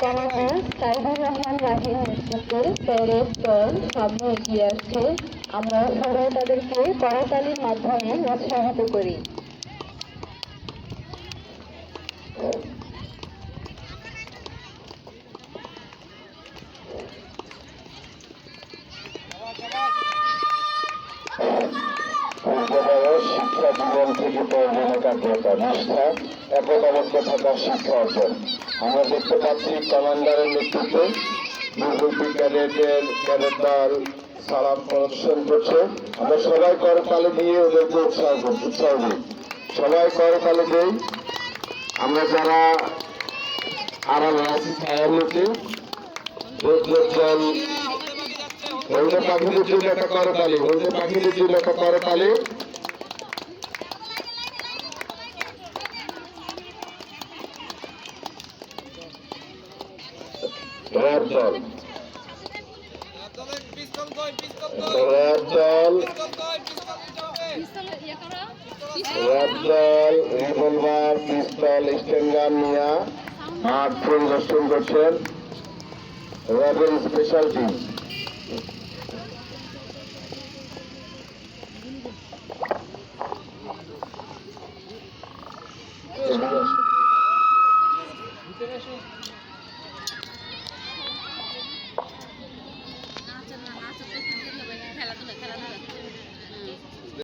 Commander Saidur Rahman রাহির নেতৃত্বে parade দল আমরা তাদেরকে করতালির মাধ্যমে উৎসাহিত করি শিক্ষা জীবন থেকে প্রয়োজনীয় কার্যতা নিষ্ঠা একতাবদ্ধ থাকার শিক্ষা অর্জন আমরা দেখতে পাচ্ছি কমান্ডারের নেতৃত্বে দুর্নীতি ক্যাডেটের ক্যাডেট দল সালাম প্রদর্শন করছে আমরা সবাই করতালে দিয়ে ওদেরকে উৎসাহ করি উৎসাহ দিই সবাই করতালে দিই আমরা যারা আড়ালে আছি ছায়ার নিচে জল হলদে পাখিদের জন্য একটা করতালি হলদে পাখিদের জন্য একটা করতালি র্যাব দল। র্যাব দল। র্যাব দল। রিভলভার পিস্তল স্টেনগান নিয়ে মাঠ পরিদর্শন করছেন র্যাবের স্পেশাল টিম। এদিকে আসো।